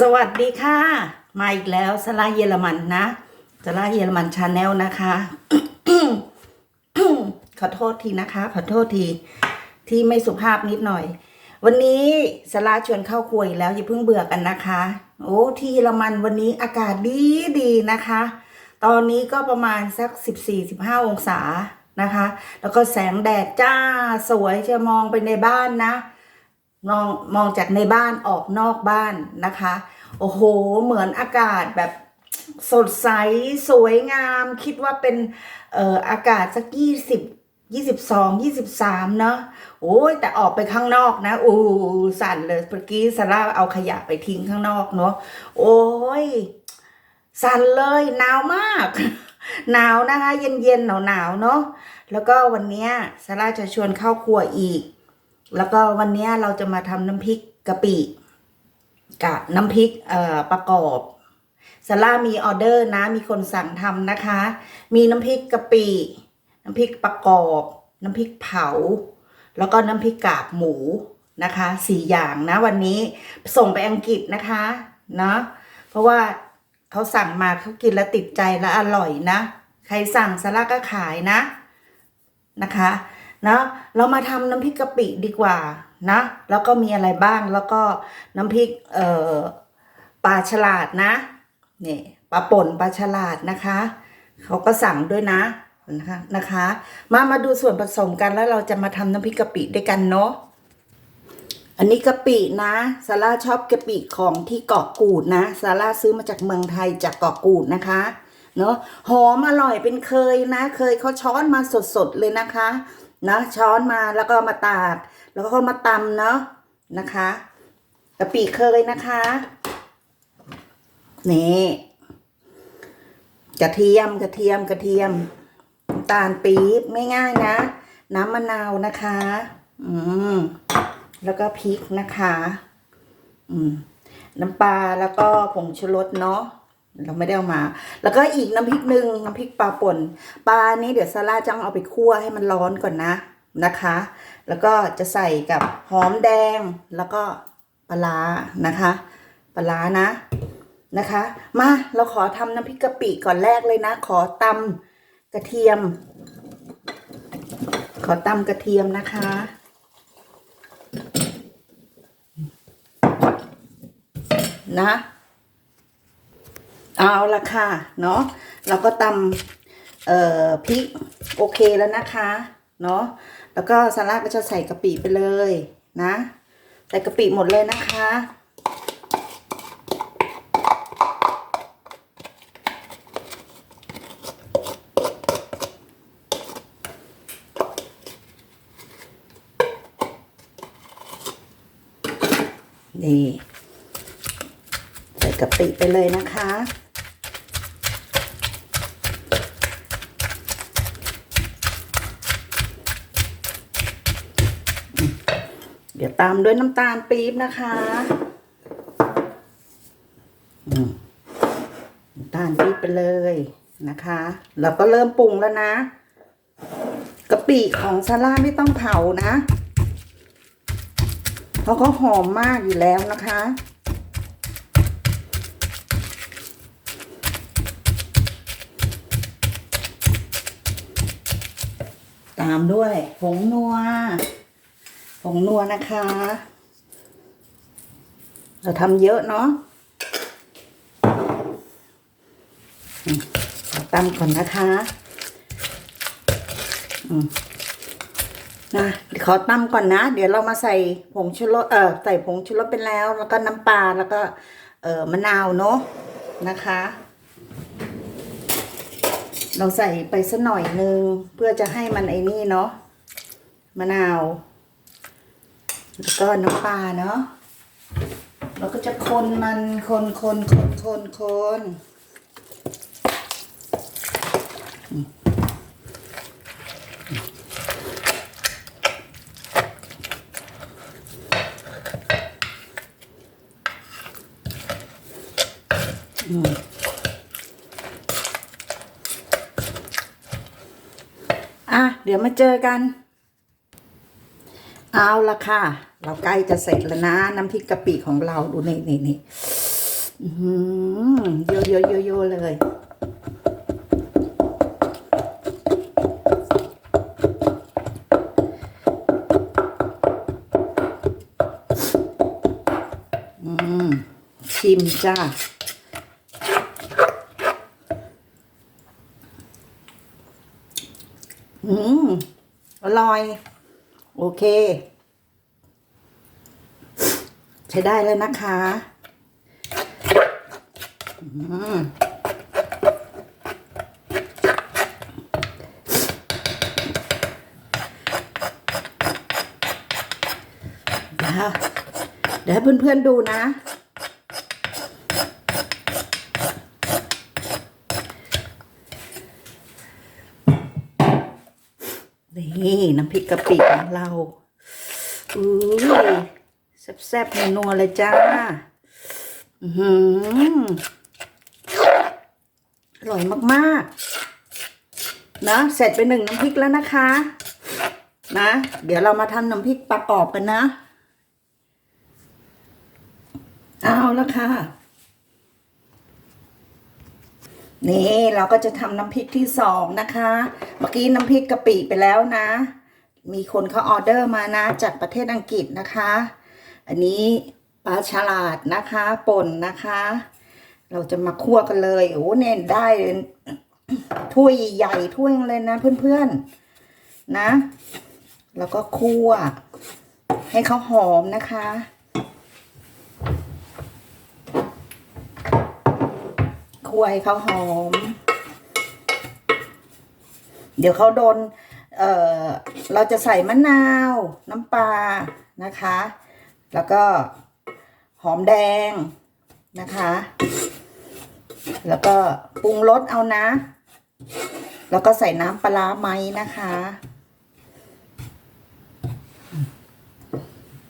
สวัสดีค่ะ มาอีกแล้วสลาเยอรมันนะสลาเยอรมันชาแนลนะคะ ขอโทษทีนะคะ ขอโทษทีที่ไม่สุภาพนิดหน่อย วันนี้สลาชวนเข้าครัวอีกแล้วอย่าเพิ่งเบื่อกันนะคะ โอ้ที่เยอรมันวันนี้อากาศดีดีนะคะ ตอนนี้ก็ประมาณสัก14-15องศานะคะ แล้วก็แสงแดดจ้าสวยจะมองไปในบ้านนะ มองมองจากในบ้านออกนอกบ้านนะคะ โอ้โห เหมือนอากาศแบบสดใสสวยงาม คิดว่าเป็นเอ่ออากาศสักยี่สิบยี่สิบสองยี่สิบสามเนาะโอ้ยแต่ออกไปข้างนอกนะอู้สั่นเลยเมื่อกี้ซาร่าเอาขยะไปทิ้งข้างนอกเนาะโอ้ยสั่นเลยหนาวมาก หนาวนะคะ เย็นเย็นหนาวหนาวๆเนาะแล้วก็วันนี้ยซาร่าจะชวนเข้าครัวอีก แล้วก็วันนี้เราจะมาทำน้ำพริกกะปิกับน้ำพริกเอ่อประกอบซาร่ามีออเดอร์นะ มีคนสั่งทำนะคะ มีน้ำพริกกะปิ น้ำพริกประกอบ น้ำพริกเผา แล้วก็น้ำพริกกากหมูนะคะสี่อย่างนะวันนี้ส่งไปอังกฤษนะคะเนาะเพราะว่าเขาสั่งมาเขากินแล้วติดใจและอร่อยนะ ใครสั่งซาร่าก็ขายนะนะคะ นะเรามาทำน้ำพริกกะปิดีกว่านะ แล้วก็มีอะไรบ้างแล้วก็น้ำพริกเอ่อปลาฉลาดนะนี่ปลาป่นปลาฉลาดนะคะเขาก็สั่งด้วยนะนะคะนะคะ มามาดูส่วนผสมกันแล้วเราจะมาทำน้ำพริกกะปิด้วยกันเนาะอันนี้กะปินะซาร่าชอบกะปิของที่เกาะกูดนะซาร่าซื้อมาจากเมืองไทยจากเกาะกูดนะคะเนาะหอมอร่อยเป็นเคยนะ เคยเขาช้อนมาสดๆเลยนะคะ นะช้อนมาแล้วก็มาตากแล้วก็มาตำเนาะนะคะกะปิเคยนะคะนี่กระเทียมกระเทียมกระเทียมน้ำตาลปี๊บไม่ง่ายนะ น้ำมะนาวนะคะ อืมแล้วก็พริกนะคะ อืมน้ำปลาแล้วก็ผงชูรสเนาะ เราไม่ได้เอามา แล้วก็อีกน้ำพริกหนึ่งน้ำพริกปลาป่นปลานี้เดี๋ยวซาร่าจะเอาไปคั่วให้มันร้อนก่อนนะนะคะ แล้วก็จะใส่กับหอมแดงแล้วก็ปลาร้านะคะปลาร้านะนะคะ มาเราขอทำน้ำพริกกะปิก่อนแรกเลยนะ ขอตำกระเทียม ขอตำกระเทียมนะคะนะ เอาละค่ะเนาะเราก็ตำเอ่อพริกโอเคแล้วนะคะเนาะแล้วก็ซาร่าก็จะใส่กะปิไปเลยนะใส่กะปิหมดเลยนะคะนี่ใส่กะปิไปเลยนะคะ เดี๋ยว ตามด้วยน้ำตาลปี๊บนะคะน้ำตาลปี๊บไปเลยนะคะ เราก็เริ่มปรุงแล้วนะกะปิของซาร่าไม่ต้องเผานะ เพราะเขาหอมมากอยู่แล้วนะคะตามด้วยผงนัว งนัวนะคะ เราทำเยอะเนาะอืมเราตำก่อนนะคะนะขอตำก่อนนะ เดี๋ยวเรามาใส่ผงชูรสเออใส่ผงชูรสไปแล้ว แล้วก็น้ำปลาแล้วก็เออมะนาวเนาะนะคะ เราใส่ไปสักหน่อยนึง เพื่อจะให้มันไอ้นี่เนาะมะนาว แล้วก็น้ำปลาเนาะเราก็จะคนมันคนคนคนคนคนอืมอะ เดี๋ยวมาเจอกัน เอาละค่ะ เราใกล้จะเสร็จแล้วนะ น้ำพริกกะปิของเราดูนี่นี่นี่อื้อหือโยโยโยโยเลย ชิมจ้าอืม อร่อย โอเค ใช้ได้เลยนะคะเดี๋ยวเดี๋ยวให้เพื่อนๆดูนะ นี่ น้ำพริกกะปิของเราอุ้ แซ่บๆนัวๆเลยจ้า อือหืออร่อยมากๆ นะ เสร็จไปหนึ่งน้ำพริกแล้วนะคะ นะ เดี๋ยวเรามาทำน้ำพริกประกอบกันนะ เอาละค่ะ นี่เราก็จะทำน้ำพริกที่สองนะคะ เมื่อกี้น้ำพริกกะปิไปแล้วนะ มีคนเขาออเดอร์มานะ จากประเทศอังกฤษนะคะ อันนี้ปลาฉลาดนะคะป่นนะคะ เราจะมาคั่วกันเลยโอ้เน่นได้ถ้วยใหญ่ถ้วยเลยนะเพื่อนๆนะ แล้วก็คั่ว ให้เขาหอมนะคะคั่วให้เขาหอม เดี๋ยวเขาโดนเอ่อเราจะใส่มะนาว น้ำปลานะคะ แล้วก็หอมแดงนะคะ แล้วก็ปรุงรสเอานะ แล้วก็ใส่น้ำปลาไหมนะคะ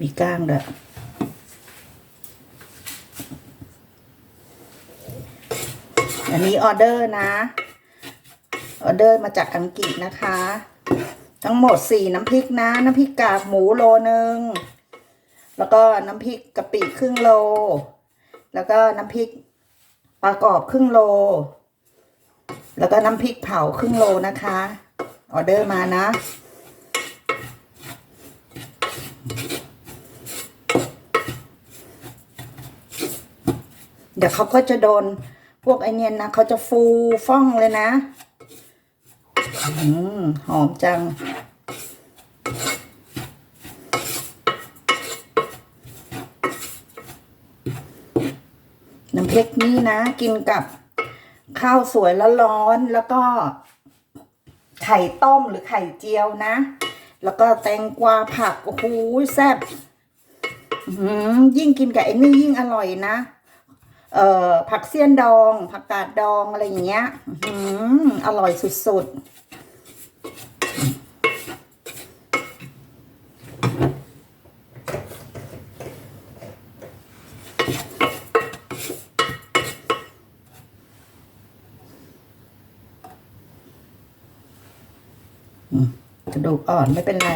มีก้างด้วยอันนี้ออเดอร์นะ ออเดอร์มาจากอังกฤษนะคะ ทั้งหมดสี่น้ำพริกนะ น้ำพริกกากหมูโลนึง แล้วก็น้ำพริกกะปิครึ่งโล แล้วก็น้ำพริกปลากรอบครึ่งโล แล้วก็น้ำพริกเผาครึ่งโลนะคะ ออเดอร์มานะ เดี๋ยวเขาก็จะโดนพวกไอเนียนนะเขาจะฟูฟ่องเลยนะอืมหอมจัง น้ำพริกนี่นะ กินกับข้าวสวยแล้วร้อนแล้วก็ ไข่ต้มหรือไข่เจียวนะ แล้วก็แตงกวาผัก โอ้โหแซ่บยิ่งกินกับไอ้นี่ยิ่งอร่อยนะ เอ่อ ผักเสี้ยนดอง ผักกาดดองอะไรอย่างเงี้ยอื้อหืออร่อยสุดๆ ดูกอ่อนไม่เป็นไร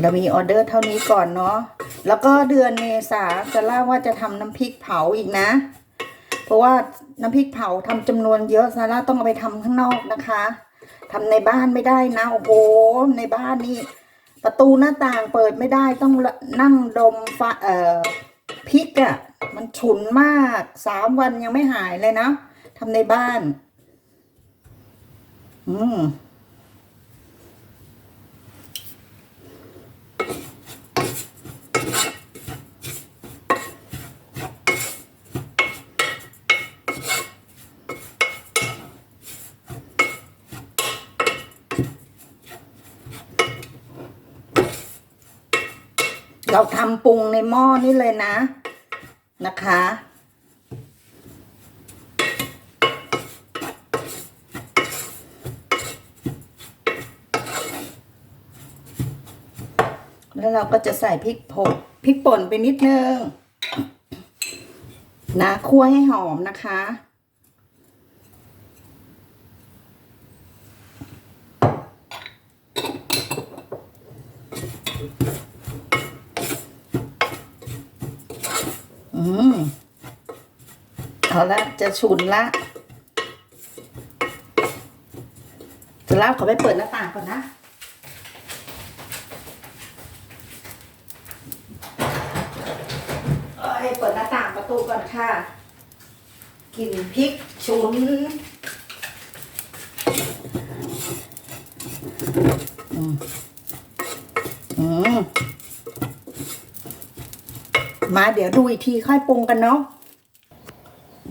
เรามีออเดอร์เท่านี้ก่อนเนาะ แล้วก็เดือนเมษาจะล่าว่าจะทำน้ำพริกเผาอีกนะ เพราะว่าน้ำพริกเผาทำจำนวนเยอะซาร่าต้องเอาไปทำข้างนอกนะคะทำในบ้านไม่ได้นะโอ้โหในบ้านนี่ประตูหน้าต่างเปิดไม่ได้ต้องนั่งดมฟ้าเอ่อ พริกอะ่ะ มันฉุนมากสามวันยังไม่หายเลยนะทำในบ้าน อืม เราทำปรุงในหม้อนี่เลยนะ นะคะ แล้วเราก็จะใส่พริกผงพริกป่นไปนิดนึงนะคั่วให้หอมนะคะ มเอาละจะฉุนละจะลาบขอไปเปิดหน้าต่างก่อนนะเอ้เปิดหน้าต่างประตูก่อนค่ะกลิ่นพริกฉุนอืมอืม มาเดี๋ยวดูอีกทีค่อยปรุงกันเนาะ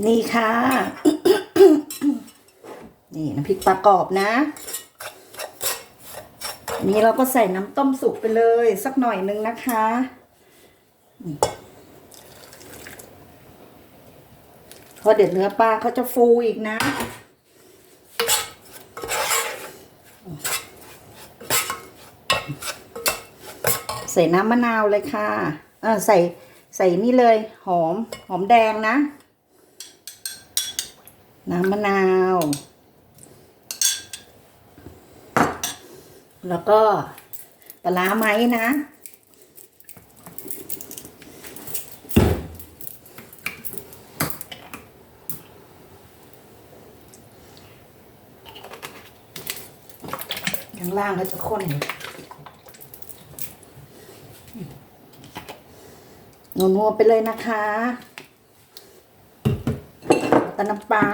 นี่ค่ะ นี่น้ำพริกปลากรอบนะ นี่เราก็ใส่น้ำต้มสุกไปเลย สักหน่อยนึงนะคะเพราะเดี๋ยวเนื้อปลาเขาจะฟูอีกนะใส่น้ำมะนาวเลยค่ะ เออใส่ ใส่นี่เลย หอมหอมแดงนะ น้ำมะนาว แล้วก็ปลาไหมนะ ข้างล่างก็จะข้นอยู่ นัวๆไปเลยนะคะแล้วก็น้ำปลา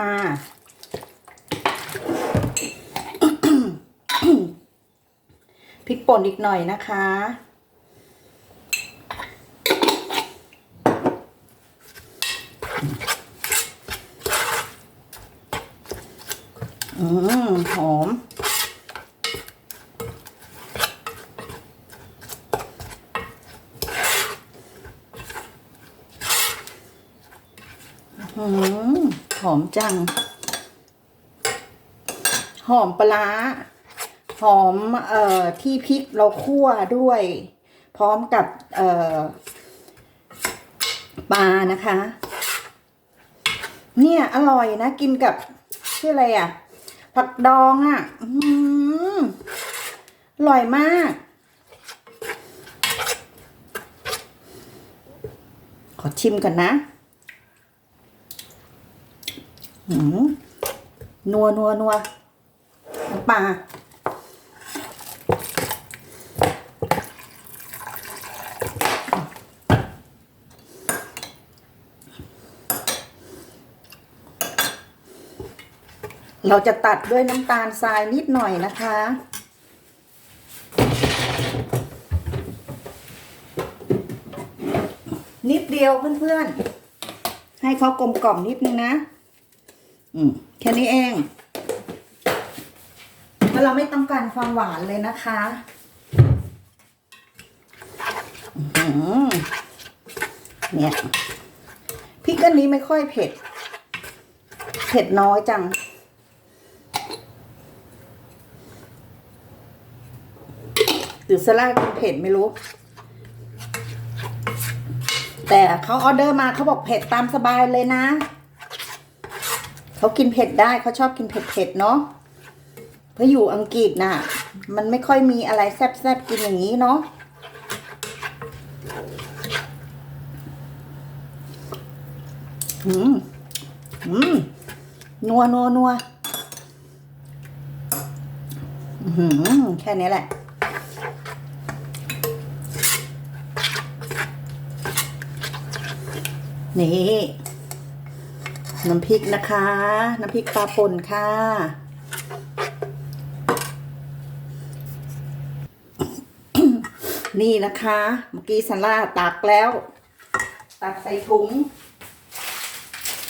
พริกป่นอีกหน่อยนะคะอืมหอม อืมหอ มจัง หอมปลาหอมเอ่อที่พริกเราคั่วด้วย พร้อมกับเอ่อปลานะคะ เนี่ยอร่อยนะกินกับชื่ออะไรอะ ผักดองอะอืมอร่อยมาก ขอชิมกันนะ นัวนัวนัวน้ำปลาเราจะตัดด้วยน้ำตาลทรายนิดหน่อยนะคะ นิดเดียวเพื่อนๆ ให้เขากลมกล่อมนิดนึงนะ อืมแค่นี้เองแล้วเราไม่ต้องการความหวานเลยนะคะอื้อหือเนี่ยพริกอันนี้ไม่ค่อยเผ็ด เผ็ดน้อยจัง หรือสลากินเผ็ดไม่รู้ แต่เขาออเดอร์มาเขาบอกเผ็ดตามสบายเลยนะ เขากินเผ็ดได้เขาชอบกินเผ็ดๆเนาะเพราะอยู่อังกฤษน่ะ มันไม่ค่อยมีอะไรแซ่บๆกินอย่างนี้เนาะอืมอืมนัวนัวนัวอืมแค่นี้แหละนี่ น้ำพริกนะคะ น้ำพริกปลาป่นค่ะ นี่นะคะ เมื่อกี้ซันล่าตักแล้ว ตักใส่ถุง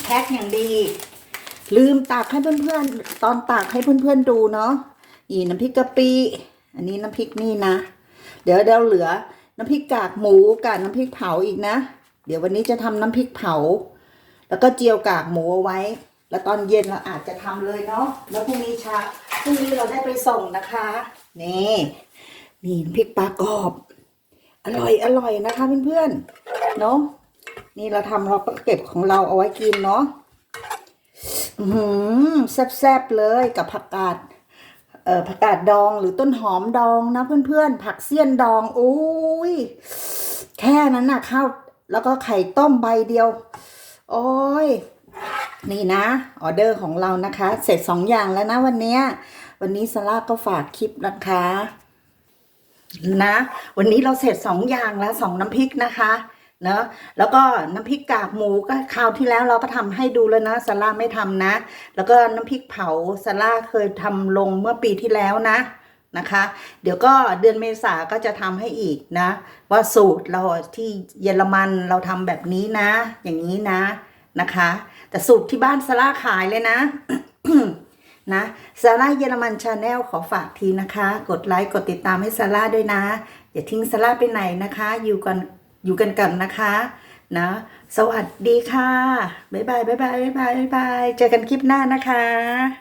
แพ็คอย่างดี ลืมตักให้เพื่อนๆ ตอนตักให้เพื่อนๆดูเนาะอีน้ำพริกกะปิ อันนี้น้ำพริกนี่นะ เดี๋ยวเดี๋ยวเหลือ น้ำพริกกากหมูกับน้ำพริกเผาอีกนะ เดี๋ยววันนี้จะทำน้ำพริกเผา แล้วก็เจียวกากหมูเอาไว้ แล้วตอนเย็นเราอาจจะทำเลยเนาะแล้วพรุ่งนี้เช้าพรุ่งนี้เราได้ไปส่งนะคะนี่นี่พริกปลากรอบ อร่อยอร่อยนะคะเพื่อนๆเนาะนี่เราทำเราก็เก็บของเราเอาไว้กินเนาะอือหือแซ่บๆเลยกับผักกาดเอ่อผักกาดดองหรือต้นหอมดองนะเพื่อนๆ ผักเสี้ยนดองโอ้ยแค่นั้นน่ะข้าวแล้วก็ไข่ต้มใบเดียว โอ้ย นี่นะ ออเดอร์ของเรานะคะ เสร็จสองอย่างแล้วนะวันนี้ วันนี้สลาก็ฝากคลิปนะคะ นะ วันนี้เราเสร็จสองอย่างแล้วสองน้ำพริกนะคะเนอะแล้วก็น้ำพริกกากหมูก็คราวที่แล้วเราก็ทำให้ดูแล้วนะสลาไม่ทำนะ แล้วก็น้ำพริกเผาสลาเคยทำลงเมื่อปีที่แล้วนะ นะคะ เดี๋ยวก็เดือนเมษาก็จะทำให้อีกนะ ว่าสูตรเราที่เยอรมันเราทำแบบนี้นะ อย่างนี้นะนะคะ แต่สูตรที่บ้านสลาขายเลยนะนะซาร่าเยอรมันชาแนลขอฝากทีนะคะ กดไลค์กดติดตามให้ซาร่าด้วยนะ อย่าทิ้งซาร่าไปไหนนะคะ อยู่กันอยู่กันกันนะคะนะสวัสดีค่ะ บ๊ายบาย บ๊ายบาย บ๊ายบาย บ๊ายบาย เจอกันคลิปหน้านะคะ